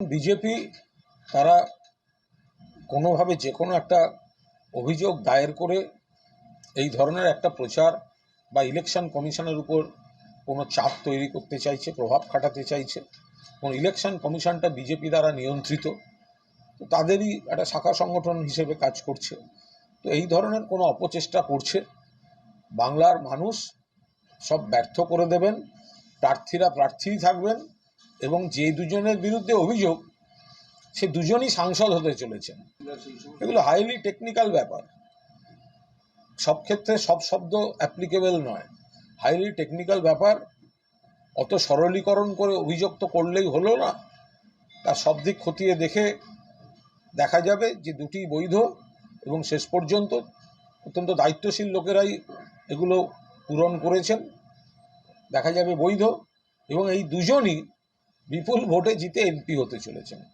BJP তারা কোনোভাবে যে কোনো একটা অভিযোগ দায়ের করে এই ধরনের একটা প্রচার বা ইলেকশন কমিশনের উপর কোনো চাপ তৈরি করতে চাইছে, প্রভাব খাটাতে চাইছে। এবং ইলেকশন কমিশনটা বিজেপি দ্বারা নিয়ন্ত্রিত। তো তাদেরই একটা শাখা সংগঠন হিসেবে কাজ করছে। তো এই ধরনের কোনো অপচেষ্টা করছে। বাংলার মানুষ সব ব্যর্থ করে দেবেন, প্রার্থীরা প্রার্থীই থাকবেন এবং যে দুজনের বিরুদ্ধে অভিযোগ, সে দুজনই সাংসদ হতে চলেছেন। এগুলো হাইলি টেকনিক্যাল ব্যাপার। সব ক্ষেত্রে সব শব্দ অ্যাপ্লিকেবল নয়। হাইলি টেকনিক্যাল ব্যাপার, অত সরলীকরণ করে অভিযোগ তো করলেই হলো না। তার সব দিক খতিয়ে দেখে দেখা যাবে যে দুটি বৈধ এবং শেষ পর্যন্ত অত্যন্ত দায়িত্বশীল লোকেরাই এগুলো পূরণ করেছেন। দেখা যাবে বৈধ এবং এই দুজনই বিপুল ভোটে জিতে এমপি হতে চলেছেন।